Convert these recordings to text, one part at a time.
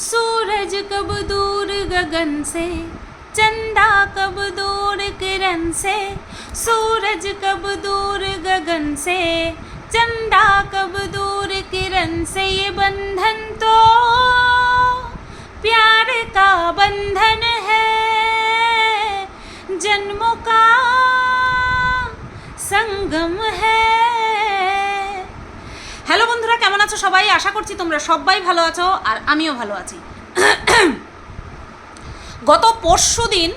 सूरज कब दूर गगन से, चंदा कब दूर किरण से, सूरज कब दूर गगन से, चंदा कब दूर किरण से ये बंधन तो प्यार का बंधन है। जन्मों का संगम है। হ্যালো বন্ধুরা, কেমন আছো সবাই? আশা করছি তোমরা সবাই ভালো আছো আর আমিও ভালো আছি। গত পরশু দিন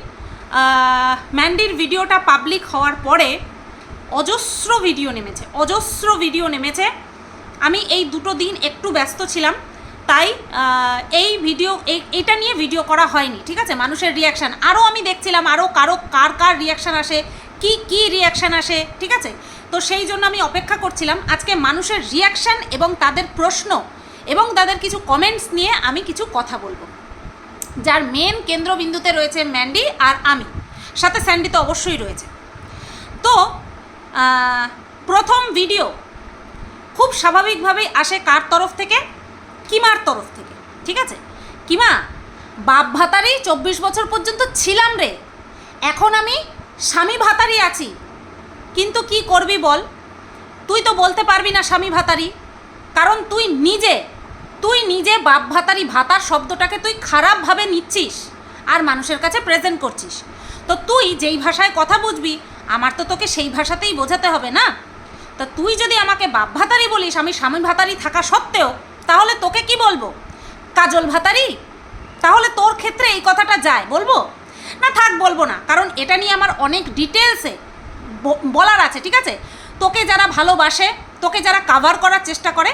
ম্যান্ডির ভিডিওটা পাবলিক হওয়ার পরে অজস্র ভিডিও নেমেছে, অজস্র ভিডিও নেমেছে। আমি এই দুটো দিন একটু ব্যস্ত ছিলাম, তাই এই ভিডিও এটা নিয়ে ভিডিও করা হয়নি, ঠিক আছে? মানুষের রিয়াকশান আরও আমি দেখছিলাম আরও কারও, কার কার রিয়াকশান আসে, কি কি রিয়াকশান আসে, ঠিক আছে? তো সেই জন্য আমি অপেক্ষা করছিলাম। আজকে মানুষের রিয়াকশান এবং তাদের প্রশ্ন এবং তাদের কিছু কমেন্টস নিয়ে আমি কিছু কথা বলব। যার মেন কেন্দ্রবিন্দুতে রয়েছে ম্যান্ডি আর আমি। সাথে স্যান্ডি তো অবশ্যই রয়েছে। তো প্রথম ভিডিও খুব স্বাভাবিকভাবেই আসে কার তরফ থেকে? কিমার তরফ থেকে, ঠিক আছে? কিমা, বাপ ভাতারই চব্বিশ বছর পর্যন্ত ছিলাম রে। এখন আমি স্বামী ভাতারই আছি। কিন্তু কি করবি বল? তুই তো বলতে পারবি না স্বামী ভাতারি। কারণ তুই নিজে তুই নিজে বাপ ভাতারি ভাতার শব্দটাকে তুই খারাপভাবে নিচ্ছিস আর মানুষের কাছে প্রেজেন্ট করছিস। তো তুই যেই ভাষায় কথা বুঝবি, আমার তো তোকে সেই ভাষাতেই বোঝাতে হবে না? তা তুই যদি আমাকে বাপ ভাতারি বলিস, আমি স্বামী ভাতারি থাকা সত্ত্বেও, তাহলে তোকে কি বলব? কাজল ভাতারি? তাহলে তোর ক্ষেত্রে এই কথাটা যায়, বলব? না থাক, বলব না। কারণ এটা নিয়ে আমার অনেক ডিটেলসে বলার আছে, ঠিক আছে? তোকে যারা ভালোবাসে, তোকে যারা কাভার করার চেষ্টা করে,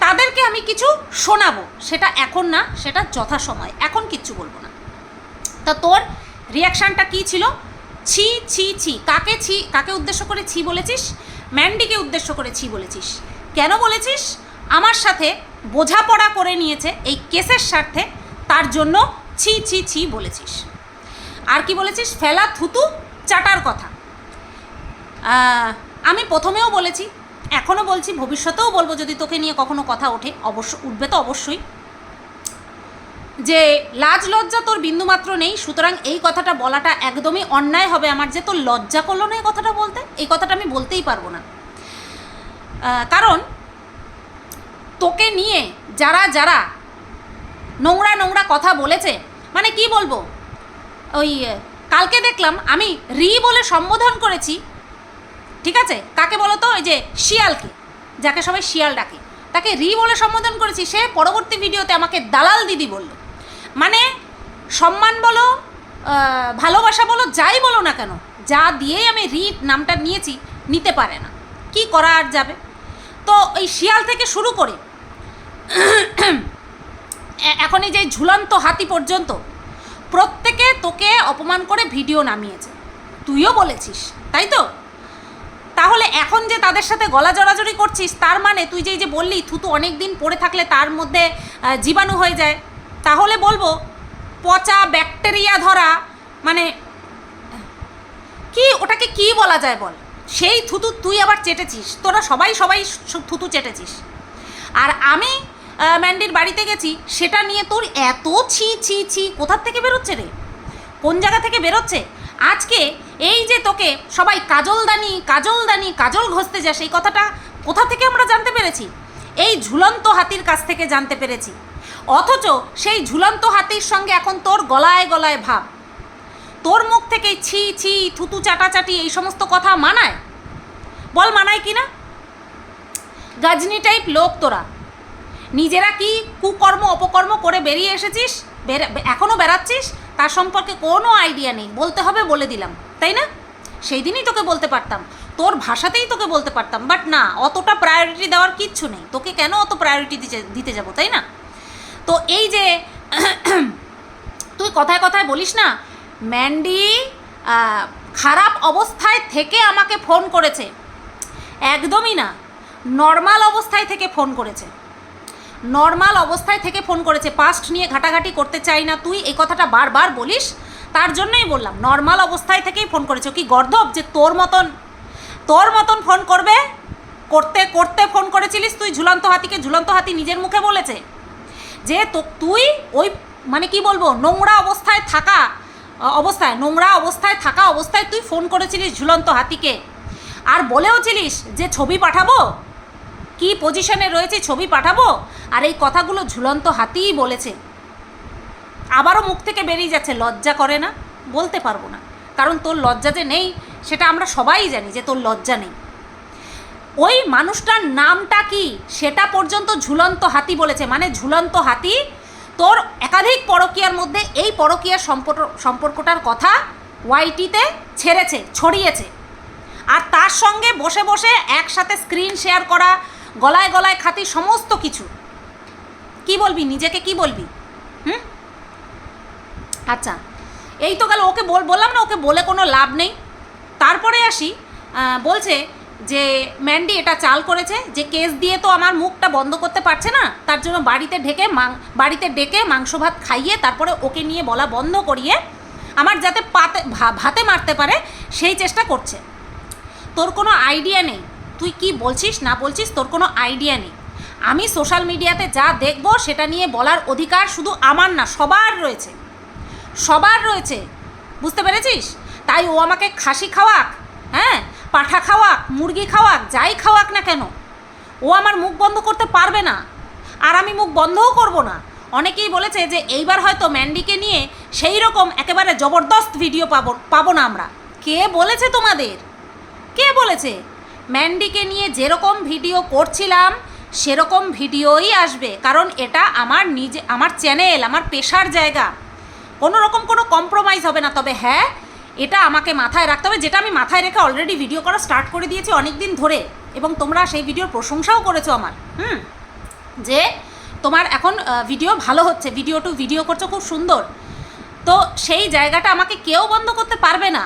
তাদেরকে আমি কিছু শোনাবো। সেটা এখন না, সেটা যথাসময়। এখন কিচ্ছু বলব না। তা তোর রিয়াকশানটা কী ছিল? ছি ছি ছি। কাকে ছি, কাকে উদ্দেশ্য করে ছি বলেছিস? ম্যান্ডিকে উদ্দেশ্য করে ছি বলেছিস। কেন বলেছিস? আমার সাথে বোঝাপড়া করে নিয়েছে এই কেসের স্বার্থে, তার জন্য ছি ছি ছি বলেছিস। আর কি বলেছিস? ফেলা থুতু, চাটার কথা। আমি প্রথমেও বলেছি এখনও বলছি, ভবিষ্যতেও বলব যদি তোকে নিয়ে কখনো কথা ওঠে, অবশ্য, উঠবে তো অবশ্যই। যে লাজ লজ্জা তোর বিন্দুমাত্র নেই, সুতরাং এই কথাটা বলাটা একদমই অন্যায় হবে আমার, যে তোর লজ্জা করল না এই কথাটা বলতে, এই কথাটা আমি বলতেই পারব না। কারণ তোকে নিয়ে যারা যারা নোংরা নোংরা কথা বলেছে মানে কি বলব? ওই, কালকে দেখলাম আমি রি বলে সম্বোধন করেছি ঠিক আছে? কাকে বলো তো? ওই যে শিয়ালকে, যাকে সবাই শিয়াল ডাকে। তাকে রি বলে সম্বোধন করেছি, সে পরবর্তী ভিডিওতে আমাকে দালাল দিদি বলল। মানে সম্মান বলো ভালোবাসা বলো, যাই বলো না কেন, যা দিয়েই আমি রি নামটা নিয়েছি, নিতে পারে না। কি করা আর যাবে? তো ওই শিয়াল থেকে শুরু করে এখন এই যে ঝুলন্ত হাতি পর্যন্ত, প্রত্যেকে তোকে অপমান করে ভিডিও নামিয়েছে। তুইও বলেছিস, তাই তো? তাহলে এখন যে তাদের সাথে গলা জড়াজড়ি করছিস, তার মানে তুই যেই যে বললি, থুতু অনেক দিন পড়ে থাকলে তার মধ্যে জীবাণু হয়ে যায়। তাহলে বলব, পচা ব্যাকটেরিয়া ধরা মানে কি ওটাকে কি বলা যায় বল? সেই থুতু তুই আবার চেটেছিস, তোরা সবাই সবাই থুতু চেটেছিস। আর আমি ম্যান্ডির বাড়িতে গেছি, সেটা নিয়ে তোর এত ছি ছি ছি, কোথার থেকে বেরোচ্ছে রে? কোন জায়গা থেকে বেরোচ্ছে? আজকে এই যে তোকে সবাই কাজলদানি কাজলদানি কাজল ঘষতে যা, সেই কথাটা কোথা থেকে আমরা জানতে পেরেছি? এই ঝুলন্ত হাতির কাছ থেকে জানতে পেরেছি। অথচ সেই ঝুলন্ত হাতির সঙ্গে এখন তোর গলায় গলায় ভাব। তোর মুখ থেকে ছি ছি, থুতু, চাটাচাটি এই সমস্ত কথা মানায়? বল মানায় কি না? গাজনি টাইপ লোক তোরা। নিজেরা কি কুকর্ম, অপকর্ম করে বেরিয়ে এসেছিস? এখনও বেরাচ্ছিস তার সম্পর্কে কোনো আইডিয়া নেই। বলতে হবে বলে দিলাম, তাই না? সেই দিনই তোকে বলতে পারতাম। তোর ভাষাতেই তোকে বলতে পারতাম বাট না, অতটা প্রায়োরিটি দেওয়ার কিচ্ছু নেই। তোকে কেন অত প্রায়োরিটি দিতে দিতে যাব, তাই না? তো এই যে, তুই কথায় কথায় বলিস না ম্যান্ডি খারাপ অবস্থায় থেকে আমাকে ফোন করেছে। একদমই না নর্মাল অবস্থায় থেকে ফোন করেছে। নর্মাল অবস্থায় থেকে ফোন করেছে। পাস্ট নিয়ে ঘাটাঘাটি করতে চাই না তুই, এই কথাটা বারবার বলিস। তার জন্যই বললাম, নর্মাল অবস্থায় থেকেই ফোন করেছে। কি গর্ধব যে তোর মতন তোর মতন ফোন করবে? করতে করতে ফোন করেছিলিস তুই, ঝুলন্ত হাতিকে, ঝুলন্ত হাতি নিজের মুখে বলেছে যে তো, তুই ওই মানে কি বলব, নোংরা অবস্থায় থাকা, অবস্থায়, নোংরা অবস্থায় থাকা অবস্থায় তুই ফোন করেছিলিস ঝুলন্ত হাতিকে। আর বলেওছিলিস যে ছবি পাঠাবো? কি পজিশনে রয়েছে ছবি পাঠাবো? আর এই কথাগুলো ঝুলন্ত হাতিই বলেছে। আবারও মুখ থেকে বেরিয়ে যাচ্ছে, লজ্জা করে না? বলতে পারব না। কারণ তোর লজ্জা যে নেই, সেটা আমরা সবাই জানি যে তোর লজ্জা নেই। ওই মানুষটার নামটা কি? সেটা পর্যন্ত ঝুলন্ত হাতি বলেছে। মানে ঝুলন্ত হাতি তোর একাধিক পরকীয়ার মধ্যে এই পরকীয়ার সম্পর্ক, সম্পর্কটার কথা ওয়াইটিতে ছেড়েছে, ছড়িয়েছে। আর তার সঙ্গে বসে বসে একসাথে স্ক্রিন শেয়ার করা গলায় গলায় খাতি সমস্ত কিছু। কি বলবি? নিজেকে কি বলবি? হুম? আচ্ছা এই তো গেল। ওকে বল বললাম না, ওকে বলে কোনো লাভ নেই। তারপরে আসি বলছে যে, ম্যান্ডি এটা চাল করেছে যে, কেস দিয়ে তো আমার মুখটা বন্ধ করতে পারছে না। তার জন্য বাড়িতে ঢেকে মাং বাড়িতে ডেকে মাংস ভাত খাইয়ে তারপরে ওকে নিয়ে বলা বন্ধ করিয়ে আমার যাতে পাতে ভাতে মারতে পারে, সেই চেষ্টা করছে। তোর কোনো আইডিয়া নেই? তুই কি বলছিস, না বলছিস, তোর কোনো আইডিয়া নেই। আমি সোশ্যাল মিডিয়াতে যা দেখব, সেটা নিয়ে বলার অধিকার শুধু আমার না, সবার রয়েছে। সবার রয়েছে। বুঝতে পেরেছিস? তাই ও আমাকে খাসি খাওয়াক হ্যাঁ পাঠা খাওয়াক, মুরগি খাওয়াক, যাই খাওয়াক না কেন, ও আমার মুখ বন্ধ করতে পারবে না। আর আমি মুখ বন্ধও করব না। অনেকেই বলেছে যে এইবার হয়তো ম্যান্ডিকে নিয়ে সেই রকম একেবারে জবরদস্ত ভিডিও পাবো পাবো না আমরা। কে বলেছে তোমাদের? কে বলেছে? ম্যান্ডিকে নিয়ে যেরকম ভিডিও করছিলাম, সেরকম ভিডিওই আসবে। কারণ এটা আমার নিজে আমার চ্যানেল, আমার পেশার জায়গা। কোনো রকম কোনো কম্প্রোমাইজ হবে না। তবে হ্যাঁ এটা আমাকে মাথায় রাখতে হবে। যেটা আমি মাথায় রেখে অলরেডি ভিডিও করা স্টার্ট করে দিয়েছি অনেক দিন ধরে। এবং তোমরা সেই ভিডিওর প্রশংসাও করেছ আমার। হুম? যে তোমার এখন ভিডিও ভালো হচ্ছে। ভিডিও টু ভিডিও করছ, খুব সুন্দর। তো সেই জায়গাটা আমাকে কেউ বন্ধ করতে পারবে না।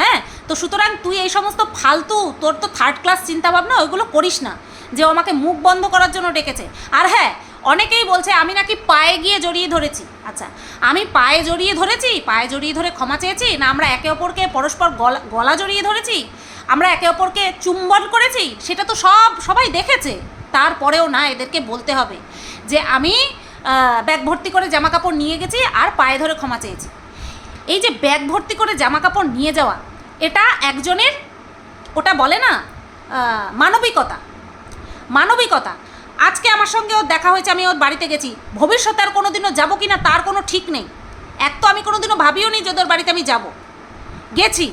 হ্যাঁ? তো সুতরাং তুই এই সমস্ত ফালতু, তোর তো থার্ড ক্লাস চিন্তাভাবনা ওইগুলো করিস না, যে আমাকে মুখ বন্ধ করার জন্য ডেকেছে। আর হ্যাঁ অনেকেই বলছে আমি নাকি পায়ে গিয়ে জড়িয়ে ধরেছি। আচ্ছা আমি পায়ে জড়িয়ে ধরেছি, পায়ে জড়িয়ে ধরে ক্ষমা চেয়েছি, না আমরা একে অপরকে পরস্পর গলা গলা জড়িয়ে ধরেছি? আমরা একে অপরকে চুম্বন করেছি? সেটা তো সব, সবাই দেখেছে। তারপরেও না, এদেরকে বলতে হবে যে আমি ব্যাগ ভর্তি করে জামা কাপড় নিয়ে গেছি আর পায়ে ধরে ক্ষমা চেয়েছি। এই যে ব্যাগ ভর্তি করে জামা কাপড় নিয়ে যাওয়া, এটা একজনের, ওটা বলে না মানবিকতা। মানবিকতা। আজকে আমার সঙ্গে ওর দেখা হয়েছে, আমি ওর বাড়িতে গেছি। ভবিষ্যতে আর কোনো দিনও যাব কি না তার কোনো ঠিক নেই। এক তো আমি কোনো দিনও ভাবিও নি যে ওদের বাড়িতে আমি যাব। গেছি।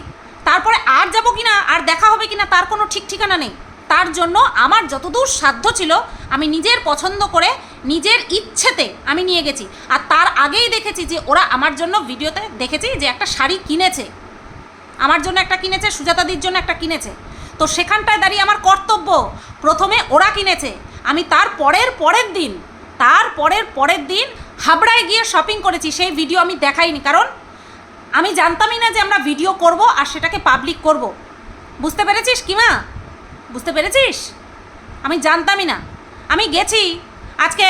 তারপরে আর যাব কি না আর দেখা হবে কি না তার কোনো ঠিক ঠিকানা নেই। তার জন্য আমার যতদূর সাধ্য ছিল, আমি নিজের পছন্দ করে, নিজের ইচ্ছেতে আমি নিয়ে গেছি। আর তার আগেই দেখেছি যে ওরা আমার জন্য ভিডিওতে দেখেছি যে একটা শাড়ি কিনেছে। আমার জন্য একটা কিনেছে, সুজাতাদির জন্য একটা কিনেছে। তো সেখানটায় দাঁড়িয়ে আমার কর্তব্য, প্রথমে ওরা কিনেছে। আমি তার পরের পরের দিন, তার পরের পরের দিন হাবড়ায় গিয়ে শপিং করেছি। সেই ভিডিও আমি দেখাইনি, কারণ আমি জানতামই না যে আমরা ভিডিও করব আর সেটাকে পাবলিক করব। বুঝতে পেরেছিস, কিমা? বুঝতে পেরেছিস? আমি জানতামই না। আমি গেছি, আজকে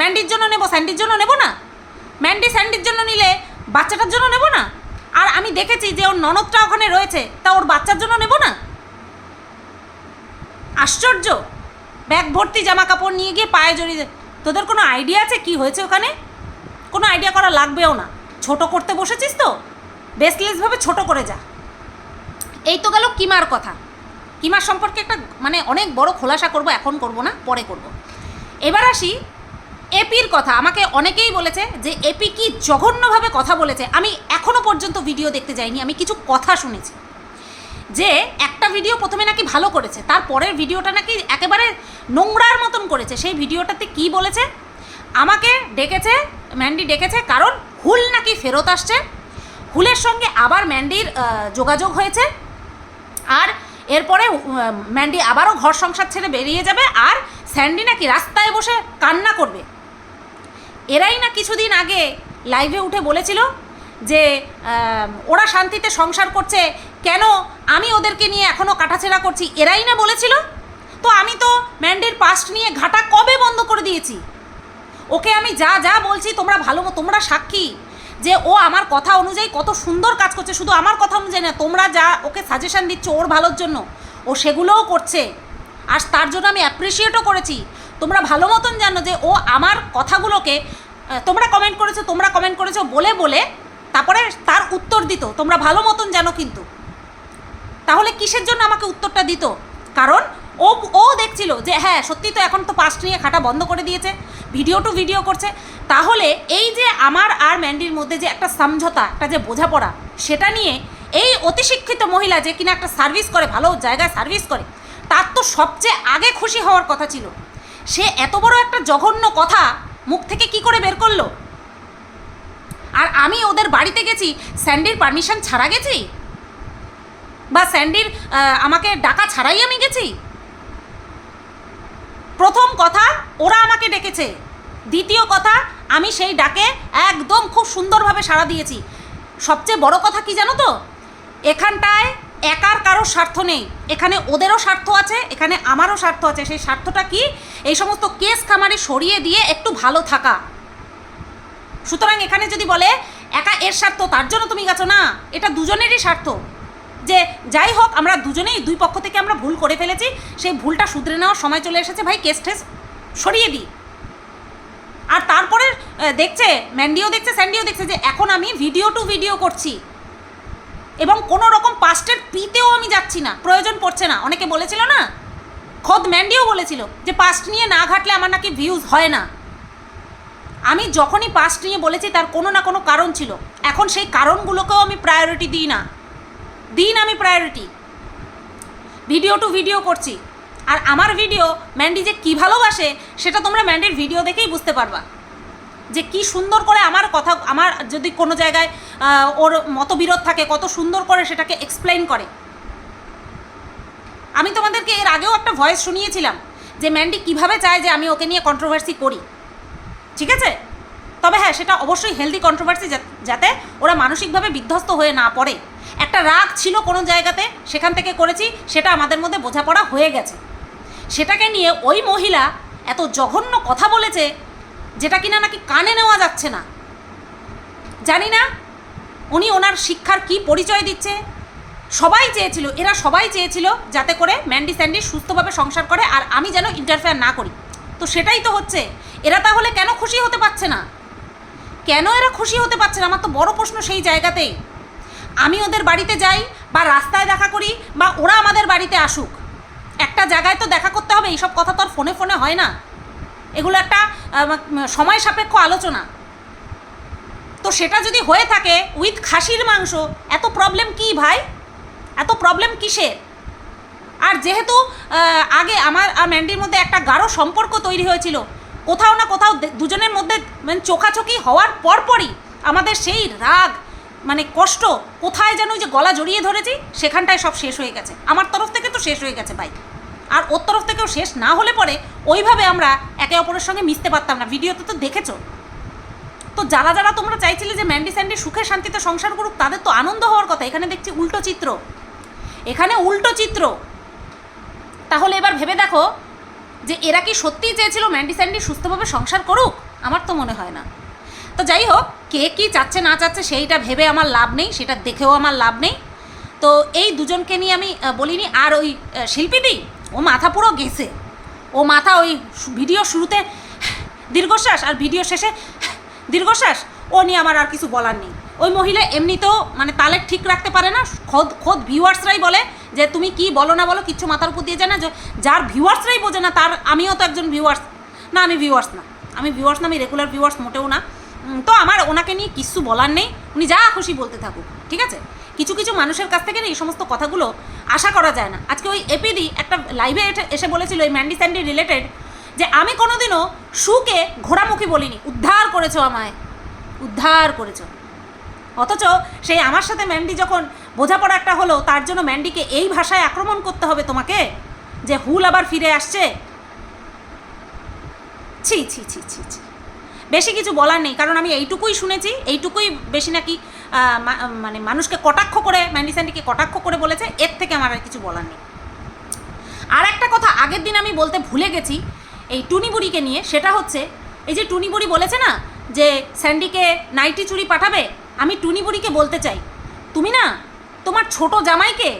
ম্যান্ডির জন্য নেব, স্যান্ডির জন্য নেব না? ম্যান্ডি স্যান্ডির জন্য নিলে বাচ্চাটার জন্য নেব না? আর আমি দেখেছি যে ওর ননদটা ওখানে রয়েছে, তা ওর বাচ্চার জন্য নেব না? আশ্চর্য! ব্যাগ ভর্তি জামা কাপড় নিয়ে গিয়ে পায়ে জড়িয়ে তোদের কোনো আইডিয়া আছে কি হয়েছে ওখানে? কোনো আইডিয়া করা লাগবেও না। ছোট করতে বসেছিস তো? বেসলেসভাবে ছোট করে যা। এই তো গেল কিমার কথা। কিমার সম্পর্কে একটা মানে অনেক বড় খোলাসা করব, এখন করব না, পরে করব। এবার আসি এপির কথা। আমাকে অনেকেই বলেছে যে এপি কি জঘন্যভাবে কথা বলেছে। আমি এখনও পর্যন্ত ভিডিও দেখতে যাইনি, আমি কিছু কথা শুনেছি। যে একটা ভিডিও প্রথমে নাকি ভালো করেছে, তার পরের ভিডিওটা নাকি একেবারে নোংরার মতন করেছে। সেই ভিডিওটাতে কি বলেছে? আমাকে ডেকেছে, ম্যান্ডি ডেকেছে, কারণ হুল নাকি ফেরত আসছে। হুলের সঙ্গে আবার ম্যান্ডির যোগাযোগ হয়েছে। আর এরপরে ম্যান্ডি আবারও ঘর সংসার ছেড়ে বেরিয়ে যাবে আর স্যান্ডি নাকি রাস্তায় বসে কান্না করবে। এরাই না কিছুদিন আগে লাইভে উঠে বলেছিল যে ওরা শান্তিতে সংসার করছে, কেন আমি ওদেরকে নিয়ে এখনও কাটাছেড়া করছি, এরাই না বলেছিল? তো আমি তো ম্যান্ডির পাস্ট নিয়ে ঘাটা কবে বন্ধ করে দিয়েছি? ওকে আমি যা যা বলছি, তোমরা ভালো তোমরা সাক্ষী। যে ও আমার কথা অনুযায়ী কত সুন্দর কাজ করছে, শুধু আমার কথা অনুযায়ী না, তোমরা যা ওকে সাজেশন দিচ্ছ ওর ভালোর জন্য, ও সেগুলোও করছে। আর তার জন্য আমি অ্যাপ্রিসিয়েটও করেছি। তোমরা ভালো মতন জানো যে ও আমার কথাগুলোকে তোমরা কমেন্ট করেছ, তোমরা কমেন্ট করেছ বলে বলে তারপরে তার উত্তর দিত। তোমরা ভালো মতন জানো কিন্তু। তাহলে কিসের জন্য আমাকে উত্তরটা দিত? কারণ ও ও দেখছিল যে হ্যাঁ সত্যি তো এখন তো পাস্ট নিয়ে খাটা বন্ধ করে দিয়েছে ভিডিও টু ভিডিও করছে। তাহলে এই যে আমার আর ম্যান্ডির মধ্যে যে একটা সমঝোতা, একটা যে বোঝাপড়া, সেটা নিয়ে এই অতিশিক্ষিত মহিলা যে কিনা একটা সার্ভিস করে, ভালো জায়গায় সার্ভিস করে, তার তো সবচেয়ে আগে খুশি হওয়ার কথা ছিল। সে এত বড় একটা জঘন্য কথা মুখ থেকে কি করে বের করল? আর আমি ওদের বাড়িতে গেছি, স্যান্ডির পারমিশন ছাড়া গেছি? বা স্যান্ডির আমাকে ডাকা ছাড়াই আমি গেছি? প্রথম কথা, ওরা আমাকে ডেকেছে। দ্বিতীয় কথা, আমি সেই ডাকে একদম খুব সুন্দরভাবে সাড়া দিয়েছি। সবচেয়ে বড় কথা কি জানো তো? এখানটায় একার কারও স্বার্থ নেই। এখানে ওদেরও স্বার্থ আছে, এখানে আমারও স্বার্থ আছে। সেই স্বার্থটা কি? এই সমস্ত কেস খামারে সরিয়ে দিয়ে একটু ভালো থাকা। সুতরাং এখানে যদি বলে, একা এর স্বার্থ, তার জন্য তুমি গেছো? না, এটা দুজনেরই স্বার্থ। যে যাই হোক, আমরা দুজনেই দুই পক্ষ থেকে আমরা ভুল করে ফেলেছি। সেই ভুলটা শুধরে নেওয়ার সময় চলে এসেছে। ভাই কেস টেস সরিয়ে দিই। আর তারপরে দেখছে, ম্যান্ডিও দেখছে, স্যান্ডিও দেখছে যে এখন আমি ভিডিও টু ভিডিও করছি। এবং কোনো রকম পাস্টের পিতেও আমি যাচ্ছি না। প্রয়োজন পড়ছে না। অনেকে বলেছিল না? খোদ ম্যান্ডিও বলেছিল যে পাস্ট নিয়ে না ঘাটলে আমার নাকি ভিউজ হয় না। আমি যখনই পাস্ট নিয়ে বলেছি, তার কোনো না কোনো কারণ ছিল। এখন সেই কারণগুলোকেও আমি প্রায়োরিটি দিই না। দিন আমি প্রায়োরিটি ভিডিও টু ভিডিও করছি। আর আমার ভিডিও ম্যান্ডি যে কী ভালোবাসে, সেটা তোমরা ম্যান্ডির ভিডিও দেখেই বুঝতে পারবা। যে কি সুন্দর করে আমার কথা, আমার যদি কোনো জায়গায় ওর মতবিরোধ থাকে, কত সুন্দর করে সেটাকে এক্সপ্লেন করে। আমি তোমাদেরকে এর আগেও একটা ভয়েস শুনিয়েছিলাম, যে ম্যান্ডি কীভাবে চায় যে আমি ওকে নিয়ে কন্ট্রোভার্সি করি। ঠিক আছে? তবে হ্যাঁ সেটা অবশ্যই হেলদি কন্ট্রোভার্সি যাতে ওরা মানসিকভাবে বিধ্বস্ত হয়ে না পড়ে। একটা রাগ ছিল কোনো জায়গাতে, সেখান থেকে করেছি, সেটা আমাদের মধ্যে বোঝাপড়া হয়ে গেছে। সেটাকে নিয়ে ওই মহিলা এত জঘন্য কথা বলেছে, যেটা কিনা নাকি কানে নেওয়া যাচ্ছে না। জানি না উনি ওনার শিক্ষার কি পরিচয় দিচ্ছে। সবাই চেয়েছিল, এরা সবাই চেয়েছিল যাতে করে ম্যান্ডি স্যান্ডি সুস্থভাবে সংসার করে আর আমি যেন ইন্টারফেয়ার না করি। তো সেটাই তো হচ্ছে। এরা তাহলে কেন খুশি হতে পারছে না? কেন এরা খুশি হতে পারছে না? আমার তো বড় প্রশ্ন সেই জায়গাতেই। আমি ওদের বাড়িতে যাই বা রাস্তায় দেখা করি বা ওরা আমাদের বাড়িতে আসুক। একটা জায়গায় তো দেখা করতে হবে, এইসব কথা তো আর ফোনে ফোনে হয় না। এগুলো একটা সময় সাপেক্ষ আলোচনা। তো সেটা যদি হয়ে থাকে উইথ খাসির মাংস, এত প্রবলেম কি ভাই? এত প্রবলেম কিসের? আর যেহেতু আগে আমার আর ম্যান্ডির মধ্যে একটা গাঢ় সম্পর্ক তৈরি হয়েছিল, কোথাও না কোথাও দুজনের মধ্যে মানে চোখাচোখি হওয়ার পরপরই আমাদের সেই রাগ মানে কষ্ট, কোথায় যেন ওই যে গলা জড়িয়ে ধরেছি, সেখানটায় সব শেষ হয়ে গেছে। আমার তরফ থেকে তো শেষ হয়ে গেছে ভাই। আর ওর তরফ থেকেও শেষ না হলে পরে ওইভাবে আমরা একে অপরের সঙ্গে মিশতে পারতাম না। ভিডিওতে তো দেখেছ? তো যারা যারা তোমরা চাইছিলে যে ম্যান্ডি স্যান্ডি সুখে শান্তিতে সংসার করুক, তাদের তো আনন্দ হওয়ার কথা। এখানে দেখছি উল্টো চিত্র। এখানে উল্টো চিত্র। তাহলে এবার ভেবে দেখো যে এরা কি সত্যিই চেয়েছিল ম্যান্ডি স্যান্ডি সুস্থভাবে সংসার করুক? আমার তো মনে হয় না। তো যাই হোক কে কী চাচ্ছে না চাচ্ছে সেইটা ভেবে আমার লাভ নেই, সেটা দেখেও আমার লাভ নেই। তো এই দুজনকে নিয়ে আমি বলিনি। আর ওই শিল্পীদি ও মাথা পুরো গেছে। ও মাথা ওই ভিডিও শুরুতে দীর্ঘশ্বাস আর ভিডিও শেষে দীর্ঘশ্বাস, ও নিয়ে আমার আর কিছু বলার নেই। ওই মহিলা এমনিতেও মানে তালে ঠিক রাখতে পারে না। খোদ খোদ ভিউয়ার্সরাই বলে যে, তুমি কি বলো না বলো, কিচ্ছু মাথার উপর দিয়ে যায় না। যার ভিউয়ার্সরাই বোঝে না, তার আমিও তো একজন ভিউয়ার্স। না, আমি ভিউয়ার্স না। আমি ভিউয়ার্স না, আমি রেগুলার ভিউয়ার্স, মোটেও না। তো আমার ওনাকে নিয়ে কিচ্ছু বলার নেই। উনি যা খুশি বলতে থাকুক, ঠিক আছে? কিছু কিছু মানুষের কাছ থেকে এই সমস্ত কথাগুলো আশা করা যায় না। আজকে ওই এপিডি একটা লাইভে এসে বলেছিল এই ম্যান্ডি স্যান্ডি রিলেটেড যে, আমি কোনোদিনও সুকে ঘোড়ামুখী বলিনি। উদ্ধার করেছ আমায়। উদ্ধার করেছ। অথচ সেই আমার সাথে ম্যান্ডি যখন বোঝাপড়া একটা হলো, তার জন্য ম্যান্ডিকে এই ভাষায় আক্রমণ করতে হবে তোমাকে? যে, হুল আবার ফিরে আসছে? ছি ছি ছি ছি ছি। বেশি কিছু বলার নেই, কারণ আমি এইটুকুই শুনেছি, এইটুকুই বেশি নাকি মানে মানুষকে কটাক্ষ করে ম্যান্ডি স্যান্ডিকে কটাক্ষ করে বলেছে, এর থেকে আমার আর কিছু বলার নেই। আর একটা কথা, আগের দিন আমি বলতে ভুলে গেছি, এই টুনি বুড়িকে নিয়ে, সেটা হচ্ছে, এই যে টুনি বুড়ি বলেছে না, যে স্যান্ডিকে নাইটি চুড়ি পাঠাবে, আমি টুনি বুড়িকে বলতে চাই, তুমি না, তোমার ছোট জামাইকে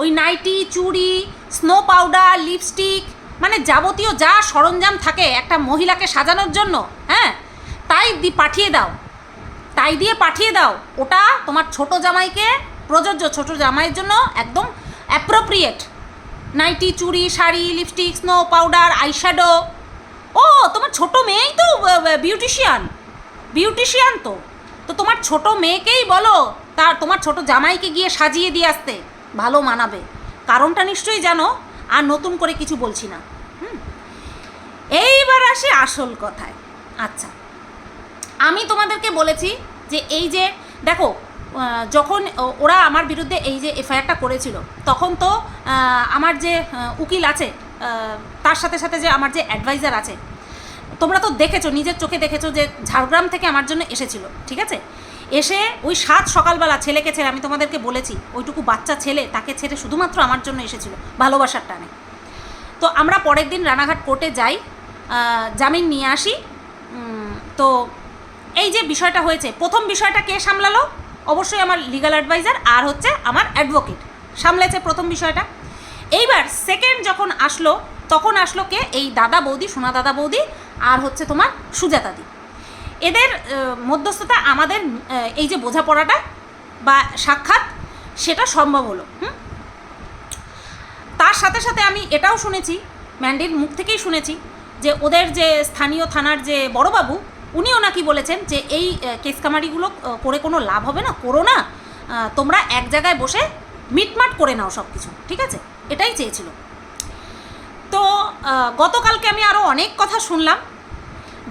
ওই নাইটি, চুড়ি স্নো পাউডার লিপস্টিক মানে যাবতীয় যা সরঞ্জাম থাকে একটা মহিলাকে সাজানোর জন্য হ্যাঁ তাই দি পাঠিয়ে দাও। তাই দিয়ে পাঠিয়ে দাও। ওটা তোমার ছোট জামাইকে, প্রযোজ্য ছোট জামাইয়ের জন্য একদম অ্যাপ্রোপ্রিয়েট নাইটি, চুড়ি, sari lipstick snow powder eyeshadow ও, তোমার ছোট মেয়েই তো বিউটিশিয়ান বিউটিশিয়ান তো। তো তোমার ছোট মেয়েকেই বলো, তার, তোমার ছোট জামাইকে গিয়ে সাজিয়ে দিয়ে আসতে। ভালো মানাবে। কারণটা নিশ্চয়ই জানো, আর নতুন করে কিছু বলছি না। হুম। এইবার আসে আসল কথায়। আচ্ছা। আমি তোমাদেরকে বলেছি যে এই যে, দেখো যখন ওরা আমার বিরুদ্ধে এই যে এফআইআরটা করেছিল, তখন তো আমার যে উকিল আছে তার সাথে সাথে যে আমার যে অ্যাডভাইজার আছে, তোমরা তো দেখেছ, নিজের চোখে দেখেছ যে ঝাড়গ্রাম থেকে আমার জন্য এসেছিল, ঠিক আছে? এসে ওই সাত সকালবেলা ছেলেকে ছেড়ে, আমি তোমাদেরকে বলেছি, ওইটুকু বাচ্চা ছেলে, তাকে ছেড়ে শুধুমাত্র আমার জন্য এসেছিল, ভালোবাসার টানে। তো আমরা পরের দিন রানাঘাট কোর্টে যাই জামিন নিয়ে আসি তো এই যে বিষয়টা হয়েছে, প্রথম বিষয়টা কে সামলালো? অবশ্যই আমার লিগাল অ্যাডভাইজার আর হচ্ছে আমার অ্যাডভোকেট সামলেছে প্রথম বিষয়টা। এইবার সেকেন্ড যখন আসলো, তখন আসলো কে? এই দাদা বৌদি, সোনা দাদা বৌদি আর হচ্ছে তোমার সুজাতাদি এদের মধ্যস্থতা আমাদের এই যে বোঝাপড়াটা বা সাক্ষাৎ, সেটা সম্ভব হলো, হুম? তার সাথে সাথে আমি এটাও শুনেছি, ম্যান্ডির মুখ থেকেই শুনেছি যে ওদের যে স্থানীয় থানার যে বড়বাবু উনিও নাকি বলেছেন যে এই আহ, কেস কামারিগুলো করে কোনো লাভ হবে না করো না। তোমরা এক জায়গায় বসে মিটমাট করে নাও সব কিছু ঠিক আছে? এটাই চেয়েছিল। তো গতকালকে আমি আরও অনেক কথা শুনলাম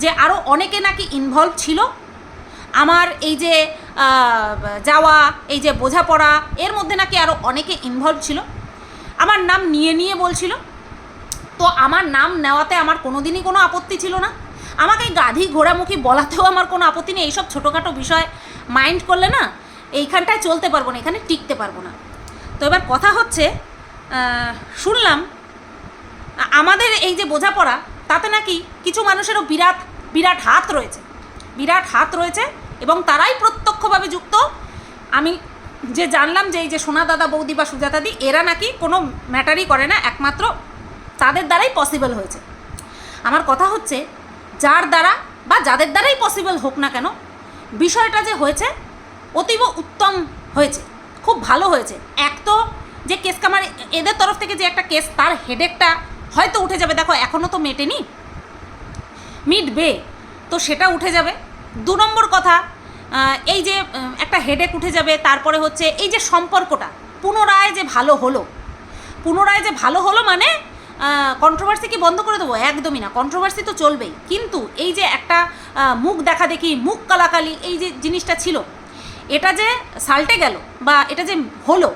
যে আরও অনেকে নাকি ইনভলভ ছিল। আমার এই যে যাওয়া এই যে বোঝাপড়া এর মধ্যে নাকি আরও অনেকে ইনভলভ ছিল। আমার নাম নিয়ে নিয়ে বলছিল। তো আমার নাম নেওয়াতে আমার কোনোদিনই কোনো আপত্তি ছিল না। আমাকে গাধি ঘোড়ামুখী বলাতেও আমার কোনো আপত্তি নেই। এইসব ছোটোখাটো বিষয় মাইন্ড করলে না, এইখানটায় চলতে পারব না, এখানে টিকতে পারব না। তো এবার কথা হচ্ছে শুনলাম, আমাদের এই যে বোঝাপড়া, তাতে নাকি কিছু মানুষেরও বিরাট বিরাট হাত রয়েছে। বিরাট হাত রয়েছে এবং তারাই প্রত্যক্ষভাবে যুক্ত। আমি যে জানলাম যে এই যে সোনা দাদা, বৌদি বা সুজাতাদি এরা নাকি কোনো ম্যাটারই করে না, একমাত্র তাদের দ্বারাই পসিবল হয়েছে। আমার কথা হচ্ছে যার দ্বারা বা যাদের দ্বারাই পসিবল হোক না কেন, বিষয়টা যে হয়েছে, অতীব উত্তম হয়েছে, খুব ভালো হয়েছে। এক তো যে কেস কামার এদের তরফ থেকে যে একটা কেস তার হেডেকটা হয়তো উঠে যাবে। দেখো এখনও তো মেটেনি মিড বে, তো সেটা উঠে যাবে। দু নম্বর কথা এই যে একটা হেডেক উঠে যাবে, তারপরে হচ্ছে এই যে সম্পর্কটা, পুনরায় যে ভালো হলো, পুনরায় যে ভালো হলো মানে কন্ট্রোভার্সি কি বন্ধ করে দেবো? একদমই না। কন্ট্রোভার্সি তো চলবেই। কিন্তু এই যে একটা মুখ দেখা দেখি, মুখ কালাকালি, এই যে জিনিসটা ছিল, এটা যে সাল্টে গেল বা এটা যে হলো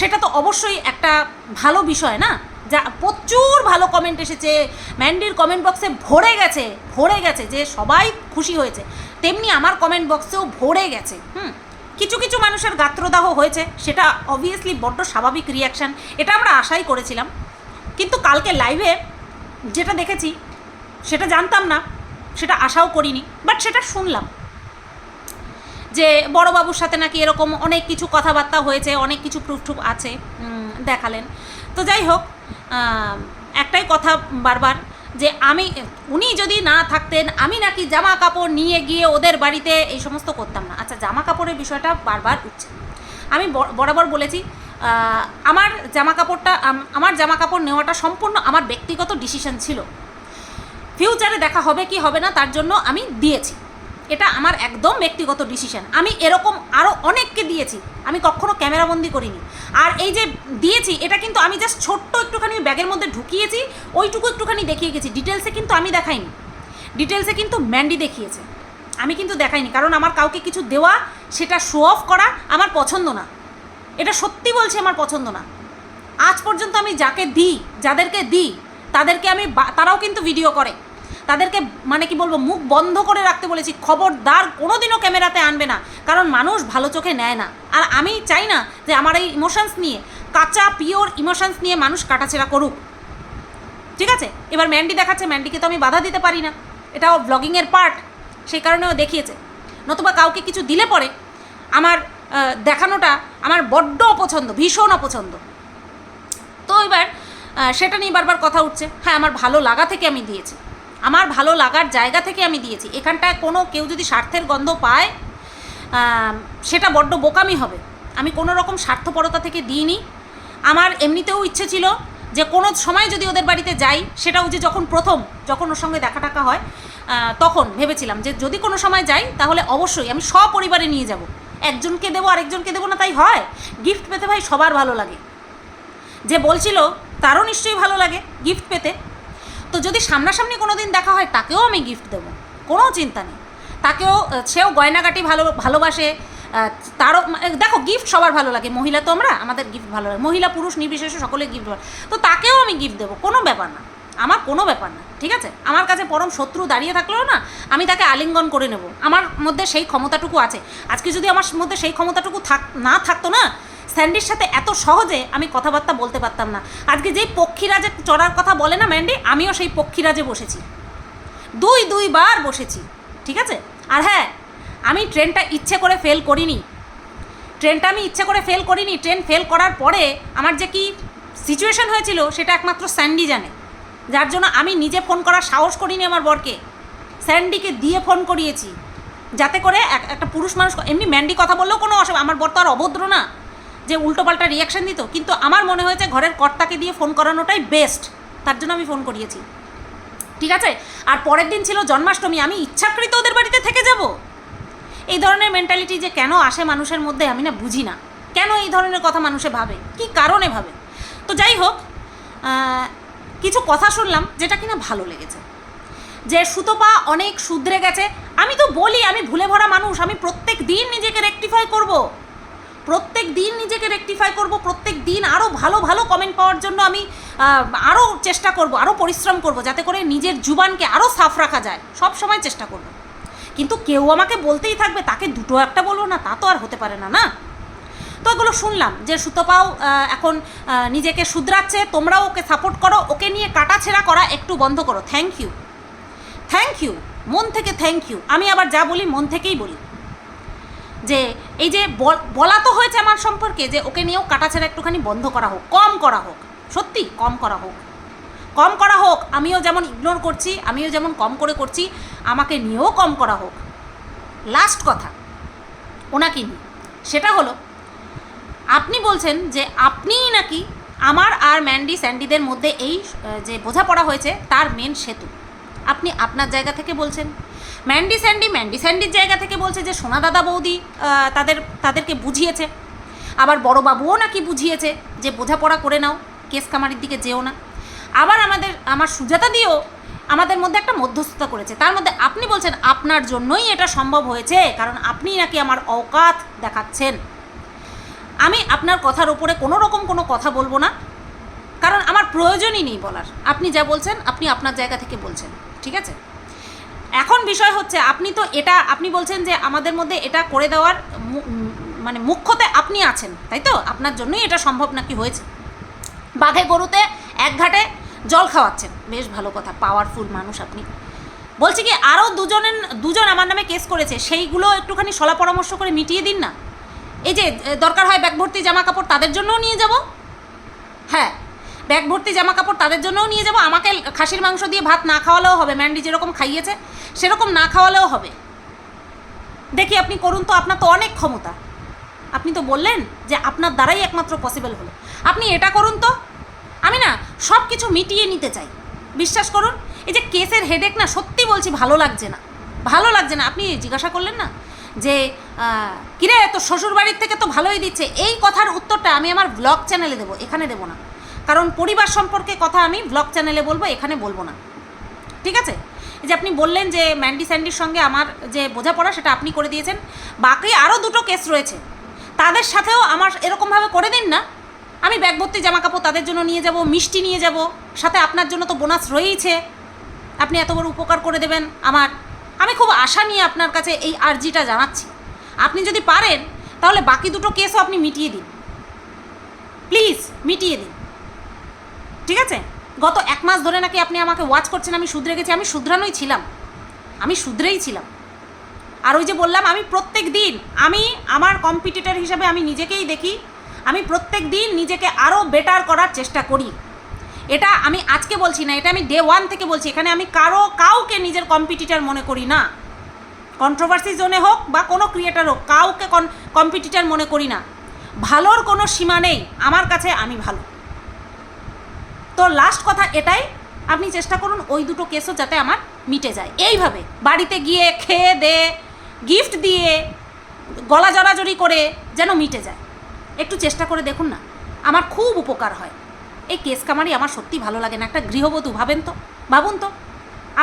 সেটা তো অবশ্যই একটা ভালো বিষয় না? যা প্রচুর ভালো কমেন্ট এসেছে। ম্যান্ডির কমেন্ট বক্সে ভরে গেছে ভরে গেছে যে সবাই খুশি হয়েছে। তেমনি আমার কমেন্ট বক্সেও ভরে গেছে, হুম? কিছু কিছু মানুষের গাত্রদাহ হয়েছে, সেটা অবভিয়াসলি বড্ড স্বাভাবিক রিয়াকশান এটা আমরা আশাই করেছিলাম। কিন্তু কালকে লাইভে যেটা দেখেছি, সেটা জানতাম না, সেটা আশাও করিনি বাট সেটা শুনলাম। যে বড়বাবুর সাথে নাকি এরকম অনেক কিছু কথাবার্তা হয়েছে, অনেক কিছু প্রুফ টুফ আছে দেখালেন। তো যাই হোক একটাই কথা বারবার, যে আমি, উনি যদি না থাকতেন, আমি নাকি জামা কাপড় নিয়ে গিয়ে ওদের বাড়িতে এই সমস্ত করতাম না। আচ্ছা জামা কাপড়ের বিষয়টা বারবার উঠছে। আমি বরাবর বলেছি আমার জামা কাপড়টা আমার জামা কাপড় নেওয়াটা সম্পূর্ণ আমার ব্যক্তিগত ডিসিশন ছিল। ফিউচারে দেখা হবে কি হবে না তার জন্য আমি দিয়েছি। এটা আমার একদম ব্যক্তিগত ডিসিশন আমি এরকম আরও অনেককে দিয়েছি। আমি কখনো ক্যামেরাবন্দি করিনি। আর এই যে দিয়েছি, এটা কিন্তু আমি জাস্ট ছোট্ট একটুখানি ব্যাগের মধ্যে ঢুকিয়েছি, ওইটুকু একটুখানি দেখিয়ে গেছি। ডিটেলসে কিন্তু আমি দেখাইনি। ডিটেলসে কিন্তু ম্যান্ডি দেখিয়েছে। আমি কিন্তু দেখাইনি। কারণ আমার কাউকে কিছু দেওয়া, সেটা শো অফ করা আমার পছন্দ না। এটা সত্যি বলছি আমার পছন্দ না। আজ পর্যন্ত আমি যাকে দিই, যাদেরকে দিই, তাদেরকে আমি তারাও কিন্তু ভিডিও করে। তাদেরকে মানে কি বলব, মুখ বন্ধ করে রাখতে বলেছি। খবরদার কোনোদিনও ক্যামেরাতে আনবে না। কারণ মানুষ ভালো চোখে নেয় না। আর আমি চাই না যে আমার এই ইমোশনস নিয়ে, কাঁচা পিওর ইমোশনস নিয়ে মানুষ কাটাছেড়া করুক। ঠিক আছে? এবার ম্যান্ডি দেখাচ্ছে। ম্যান্ডিকে তো আমি বাধা দিতে পারি না। এটাও ব্লগিংয়ের পার্ট সেই কারণেও দেখিয়েছে। নতুবা কাউকে কিছু দিলে পরে আমার দেখানোটা আমার বড্ড অপছন্দ, ভীষণ অপছন্দ। তো এবার সেটা নিয়ে বারবার কথা উঠছে হ্যাঁ আমার ভালো লাগা থেকে আমি দিয়েছি। আমার ভালো লাগার জায়গা থেকে আমি দিয়েছি। এখানটায় কোনো কেউ যদি স্বার্থের গন্ধ পায় সেটা বড্ড বোকামি হবে। আমি কোনো রকম স্বার্থপরতা থেকে দিইনি। আমার এমনিতেও ইচ্ছে ছিল যে কোনো সময় যদি ওদের বাড়িতে যাই, সেটাও যে যখন প্রথম, যখন ওর সঙ্গে দেখা টাকা হয় তখন ভেবেছিলাম যে যদি কোনো সময় যাই, তাহলে অবশ্যই আমি সপরিবারে নিয়ে যাব। একজনকে দেবো, আরেকজনকে দেবো না, তাই হয়? গিফট পেতে ভাই সবার ভালো লাগে। যে বলছিল, তারও নিশ্চয়ই ভালো লাগে গিফট পেতে। তো যদি সামনাসামনি কোনো দিন দেখা হয়, তাকেও আমি গিফট দেবো। কোনো চিন্তা নেই। তাকেও, সেও গয়নাগাটি ভালো, ভালোবাসে। তারও দেখো গিফট সবার ভালো লাগে। মহিলা তো আমরা, আমাদের গিফট ভালো লাগে। মহিলা, পুরুষ, নির্বিশেষে সকলে গিফট ভালো তো তাকেও আমি গিফট দেবো, কোনো ব্যাপার না। আমার কোনো ব্যাপার না, ঠিক আছে? আমার কাছে পরম শত্রু দাঁড়িয়ে থাকলেও না, আমি তাকে আলিঙ্গন করে নেব। আমার মধ্যে সেই ক্ষমতাটুকু আছে। আজকে যদি আমার মধ্যে সেই ক্ষমতাটুকু থাক, না থাকতো না, স্যান্ডির সাথে এত সহজে আমি কথাবার্তা বলতে পারতাম না। আজকে যেই পক্ষীরাজে চড়ার কথা বলে না ম্যান্ডি, আমিও সেই পক্ষীরাজে বসেছি। দুই, দুইবার বসেছি, ঠিক আছে? আর হ্যাঁ আমি ট্রেনটা ইচ্ছে করে ফেল করিনি। ট্রেনটা আমি ইচ্ছে করে ফেল করিনি, ট্রেন ফেল করার পরে আমার যে কি সিচুয়েশন হয়েছিল, সেটা একমাত্র স্যান্ডি জানে। যার জন্য আমি নিজে ফোন করার সাহস করিনি আমার বরকে। স্যান্ডিকে দিয়ে ফোন করিয়েছি। যাতে করে এক- একটা পুরুষ মানুষ এমনি ম্যান্ডি কথা বললেও কোনো অসুবিধা, আমার বর তো আর অভদ্র না, যে উল্টোপাল্টা রিয়াকশান দিত। কিন্তু আমার মনে হয়েছে ঘরের কর্তাকে দিয়ে ফোন করানোটাই বেস্ট তার জন্য আমি ফোন করিয়েছি। ঠিক আছে? আর পরের দিন ছিল জন্মাষ্টমী, আমি ইচ্ছাকৃত ওদের বাড়িতে থেকে যাব। এই ধরনের মেন্টালিটি যে কেন আসে মানুষের মধ্যে আমি না বুঝি না। কেন এই ধরনের কথা মানুষে ভাবে? কি কারণে ভাবে? তো যাই হোক কিছু কথা শুনলাম যেটা কিনা ভালো লেগেছে। যে সুতপা অনেক শুধরে গেছে, আমি তো বলি আমি ভুলে ভরা মানুষ, আমি প্রত্যেক দিন নিজেকে রেকটিফাই করব। প্রত্যেক দিন নিজেকে রেকটিফাই করব, প্রত্যেক দিন আরও ভালো ভালো কমেন্ট পাওয়ার জন্য আমি আরও চেষ্টা করব আরও পরিশ্রম করব, যাতে করে নিজের জুবানকে আরও সাফ রাখা যায়। সব সময় চেষ্টা করব। কিন্তু কেউ আমাকে বলতেই থাকবে, তাকে দুটো একটা বলব না, তা তো আর হতে পারে না না? তো এগুলো শুনলাম যে সুতপাও এখন নিজেকে শুধরাচ্ছে, তোমরাও ওকে সাপোর্ট করো, ওকে নিয়ে কাটাছেড়া করা একটু বন্ধ করো। থ্যাংক ইউ থ্যাংক ইউ মন থেকে থ্যাংক ইউ আমি আবার যা বলি, মন থেকেই বলি। যে এই যে বল- তো হয়েছে আমার সম্পর্কে যে ওকে নিয়েও কাটাছেড়া একটুখানি বন্ধ করা হোক, কম করা হোক। সত্যি, কম করা হোক। কম করা হোক, আমিও যেমন ইগনোর করছি, আমিও যেমন কম করে করছি, আমাকে নিয়েও কম করা হোক। লাস্ট কথা, ওনাকে নিয়ে। সেটা হলো আপনি বলছেন যে আপনিই নাকি আমার আর ম্যান্ডি স্যান্ডিদের মধ্যে এই যে বোঝাপড়া হয়েছে, তার মেন সেতু। আপনি আপনার জায়গা থেকে বলছেন। ম্যান্ডি স্যান্ডি, ম্যান্ডি স্যান্ডির জায়গা থেকে বলছে যে সোনা দাদা বৌদি তাদের, তাদেরকে বুঝিয়েছে। আবার বড় বাবুও নাকি বুঝিয়েছে যে বোঝাপড়া করে নাও, কেস কামারির দিকে যেও না। আবার আমাদের, আমার সুজাতা দিয়েও আমাদের মধ্যে একটা মধ্যস্থতা করেছে। তার মধ্যে আপনি বলছেন, আপনার জন্যই এটা সম্ভব হয়েছে, কারণ আপনি নাকি আমার অকাত দেখাচ্ছেন। আমি আপনার কথার ওপরে কোনো রকম কোনো কথা বলব না। কারণ আমার প্রয়োজনই নেই বলার। আপনি যা বলছেন, আপনি আপনার জায়গা থেকে বলছেন। ঠিক আছে? এখন বিষয় হচ্ছে, আপনি তো এটা, আপনি বলছেন যে আমাদের মধ্যে এটা করে দেওয়ার মানে মুখ্যতে আপনি আছেন, তাই তো? আপনার জন্যই এটা সম্ভব নাকি হয়েছে? বাঘে গরুতে এক ঘাটে জল খাওয়াচ্ছেন। বেশ ভালো কথা পাওয়ারফুল মানুষ আপনি। বলছি কি আরও দুজনের, দুজন আমার নামে কেস করেছে, সেইগুলো একটুখানি সলা পরামর্শ করে মিটিয়ে দিন না। এই যে দরকার হয় ব্যাগ ভর্তি জামা কাপড় তাদের জন্যও নিয়ে যাব। হ্যাঁ ব্যাগ ভর্তি জামা কাপড় তাদের জন্যও নিয়ে যাব। আমাকে খাসির মাংস দিয়ে ভাত না খাওয়ালেও হবে, ম্যান্ডি যেরকম খাইয়েছে সেরকম না খাওয়ালেও হবে। দেখি আপনি করুন তো, আপনার তো অনেক ক্ষমতা। আপনি তো বললেন যে আপনার দ্বারাই একমাত্র পসিবল হলো। আপনি এটা করুন তো। আমি না সব কিছু মিটিয়ে নিতে চাই। বিশ্বাস করুন, এই যে কেসের হেডেক না সত্যি বলছি ভালো লাগছে না। ভালো লাগছে না। আপনি জিজ্ঞাসা করলেন না? যে কিরে, তোর শ্বশুর বাড়ির থেকে তো ভালোই দিচ্ছে। এই কথার উত্তরটা আমি আমার ব্লগ চ্যানেলে দেবো, এখানে দেবো না। কারণ পরিবার সম্পর্কে কথা আমি ব্লগ চ্যানেলে বলব, এখানে বলব না। ঠিক আছে? যে আপনি বললেন যে ম্যান্ডি স্যান্ডির সঙ্গে আমার যে বোঝাপড়া, সেটা আপনি করে দিয়েছেন। বাকি আরও দুটো কেস রয়েছে। তাদের সাথেও আমার এরকমভাবে করে দিন না। আমি ব্যাগ ভর্তি জামা কাপড় তাদের জন্য নিয়ে যাব, মিষ্টি নিয়ে যাব। সাথে আপনার জন্য তো বোনাস রয়েইছে। আপনি এত বড় উপকার করে দেবেন আমার আমি খুব আশা নিয়ে আপনার কাছে এই আর্জিটা জানাচ্ছি। আপনি যদি পারেন, তাহলে বাকি দুটো কেসও আপনি মিটিয়ে দিন। প্লিজ, মিটিয়ে দিন। ঠিক আছে? গত এক মাস ধরে নাকি আপনি আমাকে ওয়াচ করছেন, আমি শুধরে গেছি, আমি শুধরানোই ছিলাম। আমি শুধরেই ছিলাম। আর ওই যে বললাম, আমি প্রত্যেক দিন, আমি আমার কম্পিটিটর হিসাবে আমি নিজেকেই দেখি, আমি প্রত্যেক দিন নিজেকে আরও বেটার করার চেষ্টা করি। এটা আমি আজকে বলছি না, এটা আমি ডে ওয়ান থেকে বলছি। এখানে আমি কারও, কাউকে নিজের কম্পিটিটার মনে করি না। কন্ট্রোভার্সি জোনে হোক বা কোনো ক্রিয়েটার হোক, কাউকে কম্পিটিটার মনে করি না। ভালোর কোনো সীমা নেই, আমার কাছে আমি ভালো। তো লাস্ট কথা এটাই, আপনি চেষ্টা করুন ওই দুটো কেসও যাতে আমার মিটে যায়। এইভাবে, বাড়িতে গিয়ে খেয়ে দে গিফট দিয়ে, গলা জড়াজড়ি করে যেন মিটে যায়। একটু চেষ্টা করে দেখুন না, আমার খুব উপকার হয়। এই কেস কামারি আমার সত্যি ভালো লাগে না। একটা গৃহবধূ, ভাবেন তো? ভাবুন তো?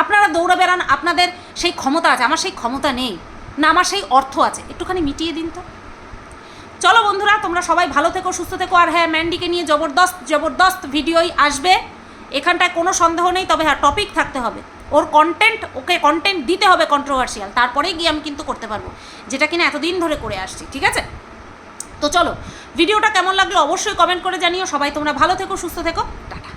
আপনারা দৌড়ে বেড়ান, আপনাদের সেই ক্ষমতা আছে, আমার সেই ক্ষমতা নেই। না, আমার সেই অর্থ আছে। একটুখানি মিটিয়ে দিন তো। চলো বন্ধুরা, তোমরা সবাই ভালো থেকো, সুস্থ থেকো, আর হ্যাঁ ম্যান্ডিকে নিয়ে জবরদস্ত জবরদস্ত ভিডিওই আসবে। এখানটায় কোনো সন্দেহ নেই, তবে হ্যাঁ টপিক থাকতে হবে। ওর কন্টেন্ট ওকে কন্টেন্ট দিতে হবে কন্ট্রোভার্সিয়াল তারপরেই গিয়ে আমি কিন্তু করতে পারব, যেটা কিনা এতদিন ধরে করে আসছি, ঠিক আছে? তো চলো, ভিডিওটা কেমন লাগল অবশ্যই কমেন্ট করে জানিও। সবাই তোমরা ভালো থেকো, সুস্থ থেকো, টাটা।